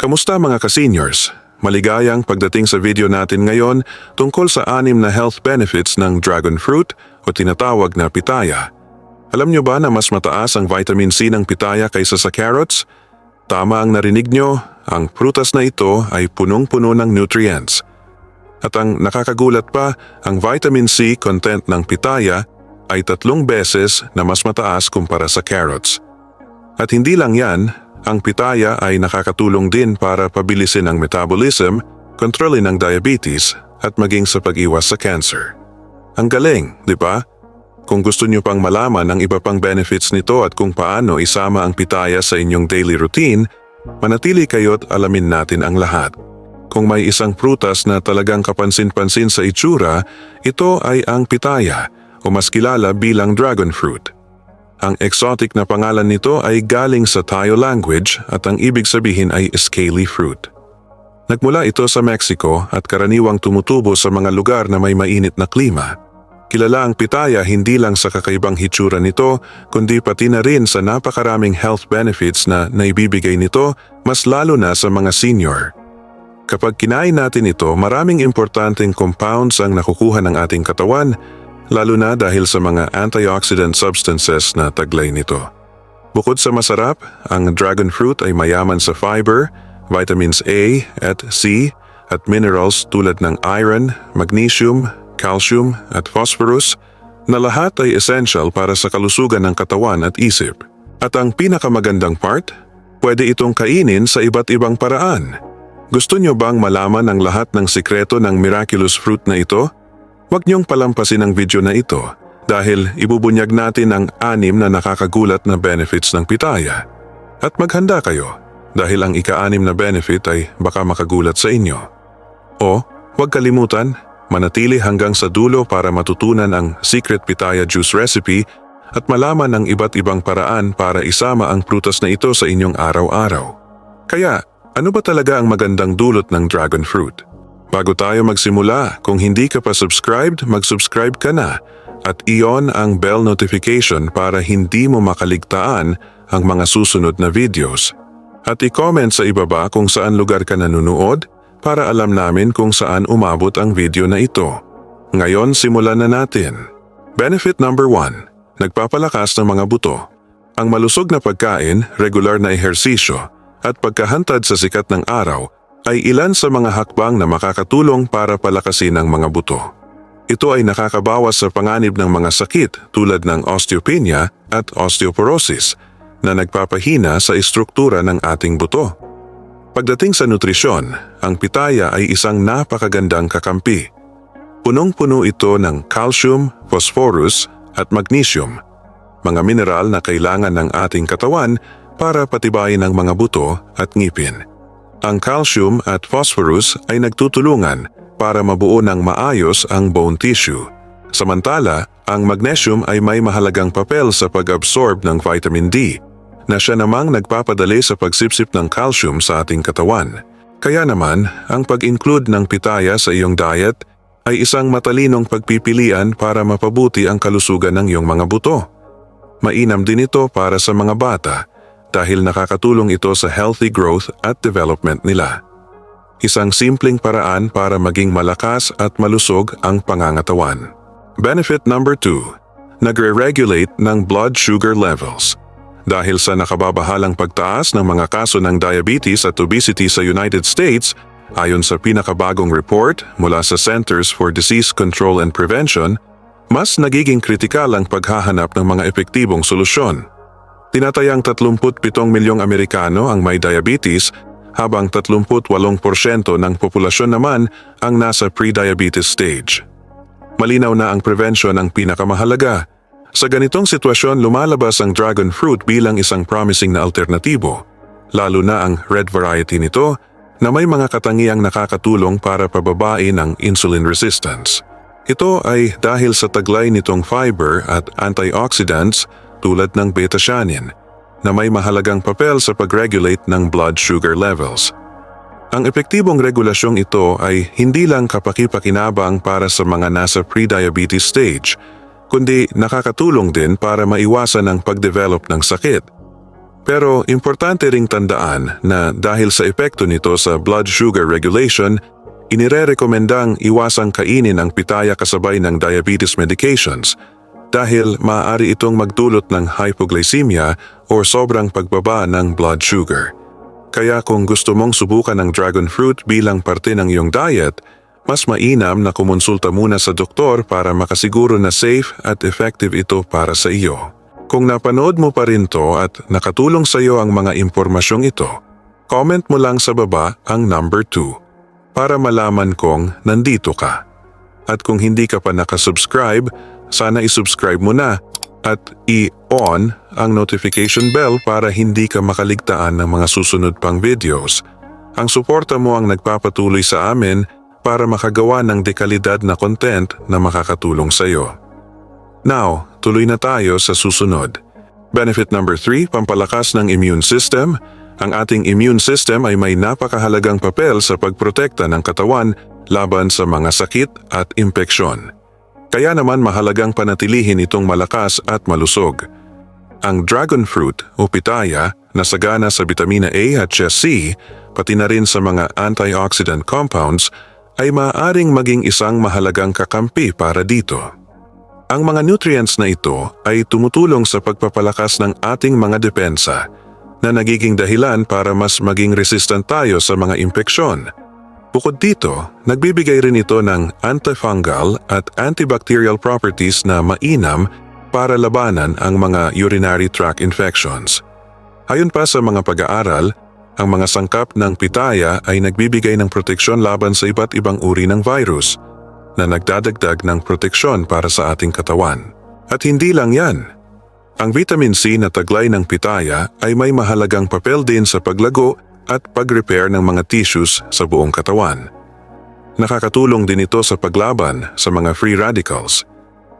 Kamusta mga ka-seniors? Maligayang pagdating sa video natin ngayon tungkol sa anim na health benefits ng dragon fruit o tinatawag na pitaya. Alam nyo ba na mas mataas ang vitamin C ng pitaya kaysa sa carrots? Tama ang narinig nyo, ang prutas na ito ay punong-puno ng nutrients. At ang nakakagulat pa, ang vitamin C content ng pitaya ay tatlong beses na mas mataas kumpara sa carrots. At hindi lang yan, ang pitaya ay nakakatulong din para pabilisin ang metabolism, kontrolin ang diabetes, at maging sa pag-iwas sa cancer. Ang galing, di ba? Kung gusto nyo pang malaman ang iba pang benefits nito at kung paano isama ang pitaya sa inyong daily routine, manatili kayo't alamin natin ang lahat. Kung may isang prutas na talagang kapansin-pansin sa itsura, ito ay ang pitaya o mas kilala bilang dragon fruit. Ang exotic na pangalan nito ay galing sa Tayo language at ang ibig sabihin ay scaly fruit. Nagmula ito sa Mexico at karaniwang tumutubo sa mga lugar na may mainit na klima. Kilala ang pitaya hindi lang sa kakaibang hitsura nito, kundi pati na rin sa napakaraming health benefits na naibibigay nito, mas lalo na sa mga senior. Kapag kinain natin ito, maraming importanteng compounds ang nakukuha ng ating katawan, lalo na dahil sa mga antioxidant substances na taglay nito. Bukod sa masarap, ang dragon fruit ay mayaman sa fiber, vitamins A at C, at minerals tulad ng iron, magnesium, calcium at phosphorus na lahat ay essential para sa kalusugan ng katawan at isip. At ang pinakamagandang part, pwede itong kainin sa iba't ibang paraan. Gusto nyo bang malaman ang lahat ng sikreto ng miraculous fruit na ito? Huwag niyong palampasin ang video na ito dahil ibubunyag natin ang anim na nakakagulat na benefits ng pitaya. At maghanda kayo dahil ang ika-anim na benefit ay baka makagulat sa inyo. O, huwag kalimutan, manatili hanggang sa dulo para matutunan ang secret pitaya juice recipe at malaman ang iba't ibang paraan para isama ang prutas na ito sa inyong araw-araw. Kaya, ano ba talaga ang magandang dulot ng dragon fruit? Bago tayo magsimula, kung hindi ka pa subscribed, mag-subscribe ka na at iyon ang bell notification para hindi mo makaligtaan ang mga susunod na videos. At i-comment sa ibaba kung saan lugar ka nanunood para alam namin kung saan umabot ang video na ito. Ngayon simulan na natin. Benefit number 1. Nagpapalakas ng mga buto. Ang malusog na pagkain, regular na ehersisyo, at pagkahantad sa sikat ng araw ay ilan sa mga hakbang na makakatulong para palakasin ang mga buto. Ito ay nakakabawas sa panganib ng mga sakit tulad ng osteopenia at osteoporosis na nagpapahina sa istruktura ng ating buto. Pagdating sa nutrisyon, ang pitaya ay isang napakagandang kakampi. Punong-puno ito ng calcium, phosphorus at magnesium, mga mineral na kailangan ng ating katawan para patibayin ang mga buto at ngipin. Ang calcium at phosphorus ay nagtutulungan para mabuo ng maayos ang bone tissue. Samantala, ang magnesium ay may mahalagang papel sa pag-absorb ng vitamin D na siya namang nagpapadali sa pagsipsip ng calcium sa ating katawan. Kaya naman, ang pag-include ng pitaya sa iyong diet ay isang matalinong pagpipilian para mapabuti ang kalusugan ng iyong mga buto. Mainam din ito para sa mga bata dahil nakakatulong ito sa healthy growth at development nila. Isang simpleng paraan para maging malakas at malusog ang pangangatawan. Benefit number 2. Nagre-regulate ng blood sugar levels. Dahil sa nakababahalang pagtaas ng mga kaso ng diabetes at obesity sa United States, ayon sa pinakabagong report mula sa Centers for Disease Control and Prevention, mas nagiging kritikal ang paghahanap ng mga epektibong solusyon. Tinatayang 37 milyong Amerikano ang may diabetes habang 38% ng populasyon naman ang nasa pre-diabetes stage. Malinaw na ang prevention ang pinakamahalaga. Sa ganitong sitwasyon lumalabas ang dragon fruit bilang isang promising na alternatibo, lalo na ang red variety nito na may mga katangiang nakakatulong para pababain ang insulin resistance. Ito ay dahil sa taglay nitong fiber at antioxidants tulad ng beta-shannin na may mahalagang papel sa pag-regulate ng blood sugar levels. Ang epektibong regulasyong ito ay hindi lang kapaki-pakinabang para sa mga nasa pre-diabetes stage, kundi nakakatulong din para maiwasan ang pagdevelop ng sakit. Pero importante ring tandaan na dahil sa epekto nito sa blood sugar regulation, inirerekomendang iwasang kainin ang pitaya kasabay ng diabetes medications dahil maaari itong magdulot ng hypoglycemia o sobrang pagbaba ng blood sugar. Kaya kung gusto mong subukan ng dragon fruit bilang parte ng iyong diet, mas mainam na kumonsulta muna sa doktor para makasiguro na safe at effective ito para sa iyo. Kung napanood mo pa rin to at nakatulong sa iyo ang mga impormasyong ito, comment mo lang sa baba ang number 2 para malaman kong nandito ka. At kung hindi ka pa nakasubscribe, sana isubscribe mo na at i-on ang notification bell para hindi ka makaligtaan ng mga susunod pang videos. Ang suporta mo ang nagpapatuloy sa amin para makagawa ng dekalidad na content na makakatulong sa iyo. Now, tuloy na tayo sa susunod. Benefit number 3, pampalakas ng immune system. Ang ating immune system ay may napakahalagang papel sa pagprotekta ng katawan laban sa mga sakit at impeksyon. Kaya naman mahalagang panatilihin itong malakas at malusog. Ang dragon fruit o pitaya na sagana sa vitamina A at C, pati na rin sa mga antioxidant compounds, ay maaaring maging isang mahalagang kakampi para dito. Ang mga nutrients na ito ay tumutulong sa pagpapalakas ng ating mga depensa na nagiging dahilan para mas maging resistant tayo sa mga impeksyon. Bukod dito, nagbibigay rin ito ng antifungal at antibacterial properties na mainam para labanan ang mga urinary tract infections. Ayon pa sa mga pag-aaral, ang mga sangkap ng pitaya ay nagbibigay ng proteksyon laban sa iba't ibang uri ng virus na nagdadagdag ng proteksyon para sa ating katawan. At hindi lang yan. Ang vitamin C na taglay ng pitaya ay may mahalagang papel din sa paglago at pag-repair ng mga tissues sa buong katawan. Nakakatulong din ito sa paglaban sa mga free radicals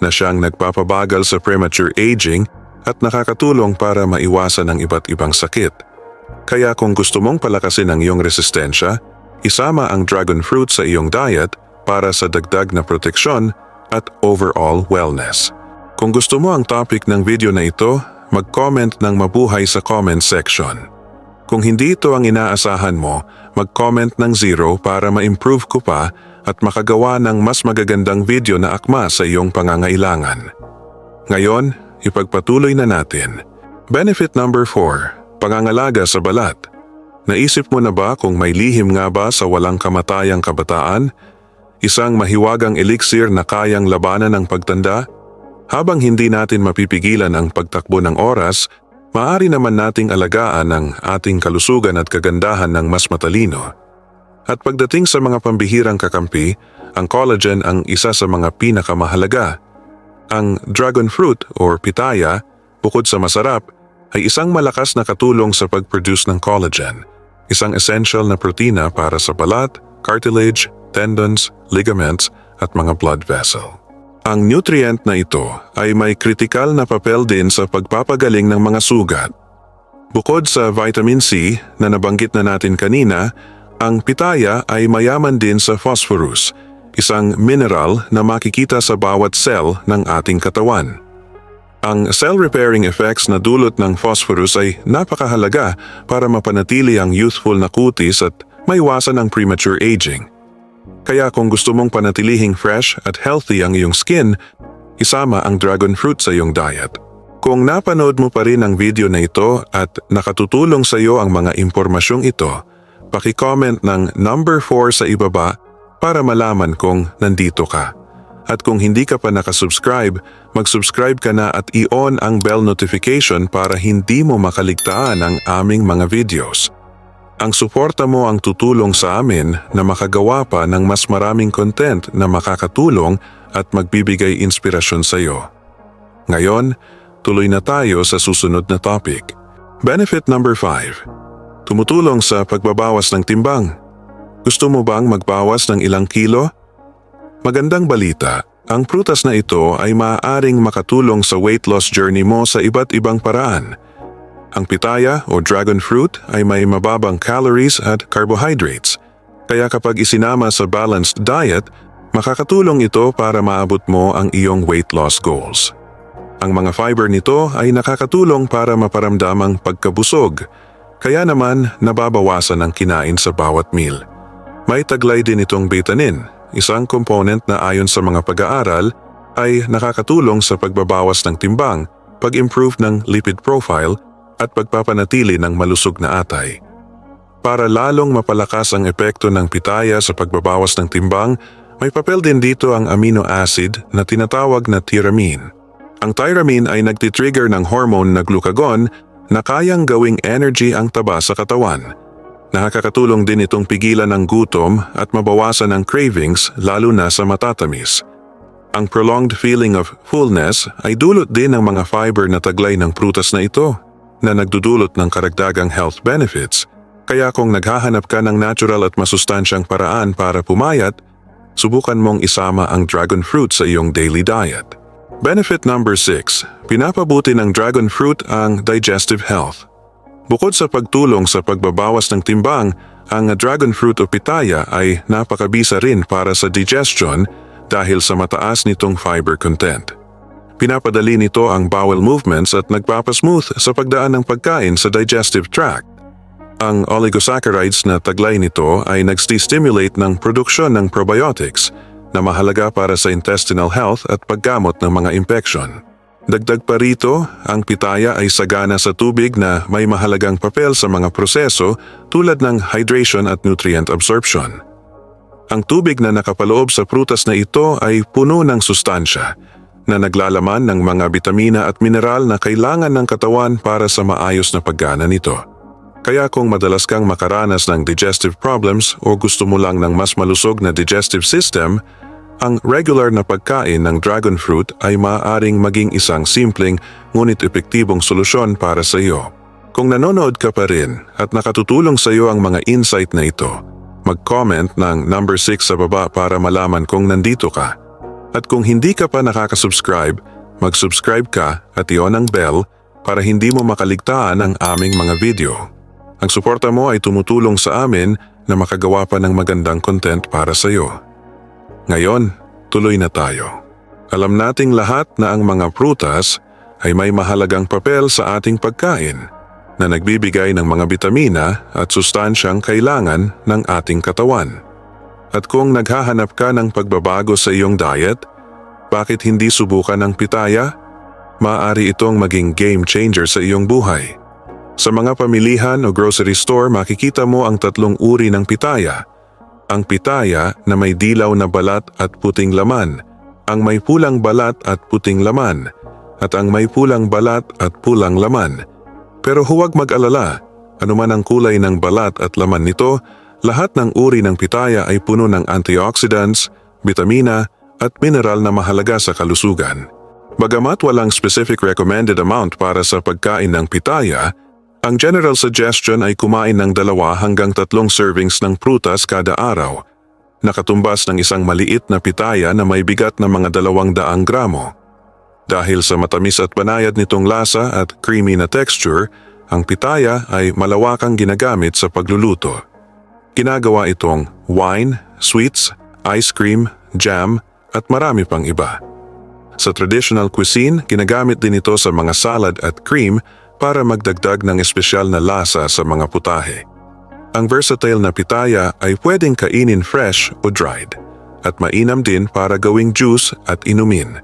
na siyang nagpapabagal sa premature aging at nakakatulong para maiwasan ang iba't ibang sakit. Kaya kung gusto mong palakasin ang iyong resistensya, isama ang dragon fruit sa iyong diet para sa dagdag na proteksyon at overall wellness. Kung gusto mo ang topic ng video na ito, mag-comment ng mabuhay sa comment section. Kung hindi ito ang inaasahan mo, mag-comment ng zero para ma-improve ko pa at makagawa ng mas magagandang video na akma sa iyong pangangailangan. Ngayon, ipagpatuloy na natin. Benefit number 4, pangangalaga sa balat. Naisip mo na ba kung may lihim nga ba sa walang kamatayang kabataan? Isang mahiwagang elixir na kayang labanan ng pagtanda? Habang hindi natin mapipigilan ang pagtakbo ng oras, maaari naman nating alagaan ang ating kalusugan at kagandahan ng mas matalino. At pagdating sa mga pambihirang kakampi, ang collagen ang isa sa mga pinakamahalaga. Ang dragon fruit or pitaya, bukod sa masarap, ay isang malakas na katulong sa pag-produce ng collagen, isang essential na protina para sa balat, cartilage, tendons, ligaments at mga blood vessel. Ang nutrient na ito ay may kritikal na papel din sa pagpapagaling ng mga sugat. Bukod sa vitamin C na nabanggit na natin kanina, ang pitaya ay mayaman din sa phosphorus, isang mineral na makikita sa bawat cell ng ating katawan. Ang cell repairing effects na dulot ng phosphorus ay napakahalaga para mapanatili ang youthful na kutis at maiwasan ang premature aging. Kaya kung gusto mong panatilihing fresh at healthy ang iyong skin, isama ang dragon fruit sa iyong diet. Kung napanood mo pa rin ang video na ito at nakatutulong sa iyo ang mga impormasyong ito, paki-comment ng number 4 sa ibaba para malaman kung nandito ka. At kung hindi ka pa nakasubscribe, mag-subscribe ka na at i-on ang bell notification para hindi mo makaligtaan ang aming mga videos. Ang suporta mo ang tutulong sa amin na makagawa pa ng mas maraming content na makakatulong at magbibigay inspirasyon sa iyo. Ngayon, tuloy na tayo sa susunod na topic. Benefit number 5. Tumutulong sa pagbabawas ng timbang. Gusto mo bang magbawas ng ilang kilo? Magandang balita, ang prutas na ito ay maaaring makatulong sa weight loss journey mo sa iba't ibang paraan – ang pitaya o dragon fruit ay may mababang calories at carbohydrates. Kaya kapag isinama sa balanced diet, makakatulong ito para maabot mo ang iyong weight loss goals. Ang mga fiber nito ay nakakatulong para maparamdam ang pagkabusog, kaya naman nababawasan ang kinain sa bawat meal. May taglay din itong betanin, isang component na ayon sa mga pag-aaral ay nakakatulong sa pagbabawas ng timbang, pag-improve ng lipid profile at pagpapanatili ng malusog na atay. Para lalong mapalakas ang epekto ng pitaya sa pagbabawas ng timbang, may papel din dito ang amino acid na tinatawag na tyramine. Ang tyramine ay nagtitrigger ng hormone na glucagon na kayang gawing energy ang taba sa katawan. Nakakatulong din itong pigilan ng gutom at mabawasan ang cravings lalo na sa matatamis. Ang prolonged feeling of fullness ay dulot din ng mga fiber na taglay ng prutas na ito na nagdudulot ng karagdagang health benefits. Kaya kung naghahanap ka ng natural at masustansyang paraan para pumayat, subukan mong isama ang dragon fruit sa iyong daily diet. Benefit number 6. Pinapabuti ng dragon fruit ang digestive health. Bukod sa pagtulong sa pagbabawas ng timbang, ang dragon fruit o pitaya ay napakabisa rin para sa digestion dahil sa mataas nitong fiber content. Pinapadali nito ang bowel movements at nagpapasmooth sa pagdaan ng pagkain sa digestive tract. Ang oligosaccharides na taglay nito ay nagsti-stimulate ng produksyon ng probiotics na mahalaga para sa intestinal health at paggamot ng mga infection. Dagdag pa rito, ang pitaya ay sagana sa tubig na may mahalagang papel sa mga proseso tulad ng hydration at nutrient absorption. Ang tubig na nakapaloob sa prutas na ito ay puno ng sustansya na naglalaman ng mga bitamina at mineral na kailangan ng katawan para sa maayos na paggana nito. Kaya kung madalas kang makaranas ng digestive problems o gusto mo lang ng mas malusog na digestive system, ang regular na pagkain ng dragon fruit ay maaaring maging isang simpleng ngunit epektibong solusyon para sa iyo. Kung nanonood ka pa rin at nakatutulong sa iyo ang mga insight na ito, mag-comment ng number 6 sa baba para malaman kung nandito ka. At kung hindi ka pa nakaka-subscribe, mag-subscribe ka at iyon ang bell para hindi mo makaligtaan ang aming mga video. Ang suporta mo ay tumutulong sa amin na makagawa pa ng magandang content para sa iyo. Ngayon, tuloy na tayo. Alam nating lahat na ang mga prutas ay may mahalagang papel sa ating pagkain na nagbibigay ng mga bitamina at sustansyang kailangan ng ating katawan. At kung naghahanap ka ng pagbabago sa iyong diet, bakit hindi subukan ang pitaya? Maaari itong maging game changer sa iyong buhay. Sa mga pamilihan o grocery store makikita mo ang tatlong uri ng pitaya. Ang pitaya na may dilaw na balat at puting laman, ang may pulang balat at puting laman, at ang may pulang balat at pulang laman. Pero huwag mag-alala, anuman ang kulay ng balat at laman nito, lahat ng uri ng pitaya ay puno ng antioxidants, bitamina at mineral na mahalaga sa kalusugan. Bagamat walang specific recommended amount para sa pagkain ng pitaya, ang general suggestion ay kumain ng dalawa hanggang tatlong servings ng prutas kada araw, nakatumbas ng isang maliit na pitaya na may bigat na mga dalawang daang gramo. Dahil sa matamis at banayad nitong lasa at creamy na texture, ang pitaya ay malawakang ginagamit sa pagluluto. Ginagawa itong wine, sweets, ice cream, jam at marami pang iba. Sa traditional cuisine, ginagamit din ito sa mga salad at cream para magdagdag ng espesyal na lasa sa mga putahe. Ang versatile na pitaya ay pwedeng kainin fresh o dried at mainam din para gawing juice at inumin.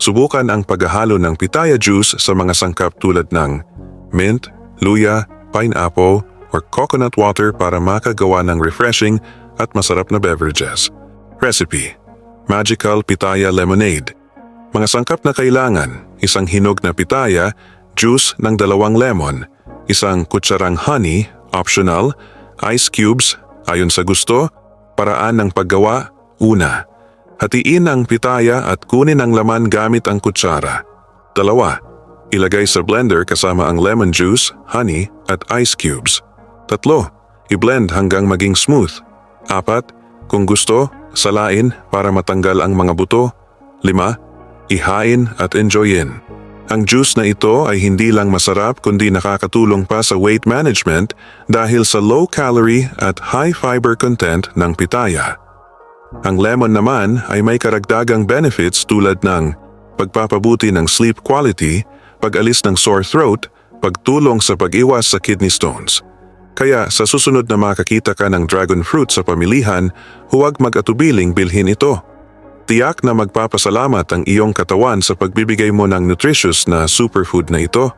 Subukan ang paghahalo ng pitaya juice sa mga sangkap tulad ng mint, luya, pineapple, or coconut water para makagawa ng refreshing at masarap na beverages. Recipe Magical Pitaya Lemonade Mga sangkap na kailangan, isang hinog na pitaya, juice ng dalawang lemon, isang kutsarang honey, optional, ice cubes, ayon sa gusto, paraan ng paggawa, una. Hatiin ang pitaya at kunin ang laman gamit ang kutsara. Dalawa. Ilagay sa blender kasama ang lemon juice, honey at ice cubes. Tatlo. I-blend hanggang maging smooth. Apat. Kung gusto, salain para matanggal ang mga buto. Lima. Ihain at enjoyin. Ang juice na ito ay hindi lang masarap kundi nakakatulong pa sa weight management dahil sa low calorie at high fiber content ng pitaya. Ang lemon naman ay may karagdagang benefits tulad ng pagpapabuti ng sleep quality, pag-alis ng sore throat, pagtulong sa pag-iwas sa kidney stones. Kaya sa susunod na makakita ka ng dragon fruit sa pamilihan, huwag mag-atubiling bilhin ito. Tiyak na magpapasalamat ang iyong katawan sa pagbibigay mo ng nutritious na superfood na ito.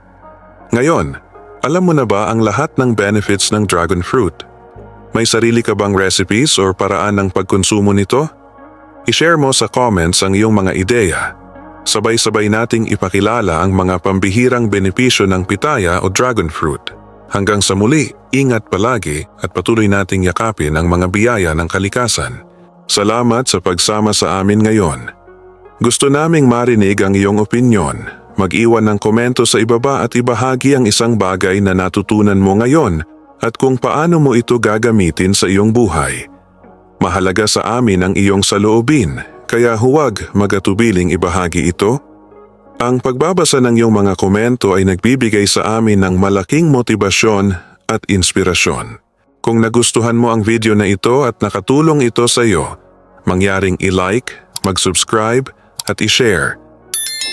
Ngayon, alam mo na ba ang lahat ng benefits ng dragon fruit? May sarili ka bang recipes or paraan ng pagkonsumo nito? I-share mo sa comments ang iyong mga ideya. Sabay-sabay nating ipakilala ang mga pambihirang benepisyo ng pitaya o dragon fruit. Hanggang sa muli, ingat palagi at patuloy nating yakapin ang mga biyaya ng kalikasan. Salamat sa pagsama sa amin ngayon. Gusto naming marinig ang iyong opinyon. Mag-iwan ng komento sa ibaba at ibahagi ang isang bagay na natutunan mo ngayon at kung paano mo ito gagamitin sa iyong buhay. Mahalaga sa amin ang iyong saloobin, kaya huwag magatubiling ibahagi ito. Ang pagbabasa ng iyong mga komento ay nagbibigay sa amin ng malaking motibasyon at inspirasyon. Kung nagustuhan mo ang video na ito at nakatulong ito sa iyo, mangyaring i-like, mag-subscribe at i-share.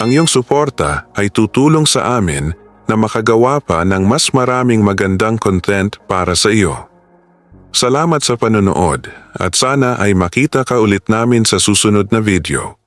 Ang iyong suporta ay tutulong sa amin na makagawa pa ng mas maraming magandang content para sa iyo. Salamat sa panonood at sana ay makita ka ulit namin sa susunod na video.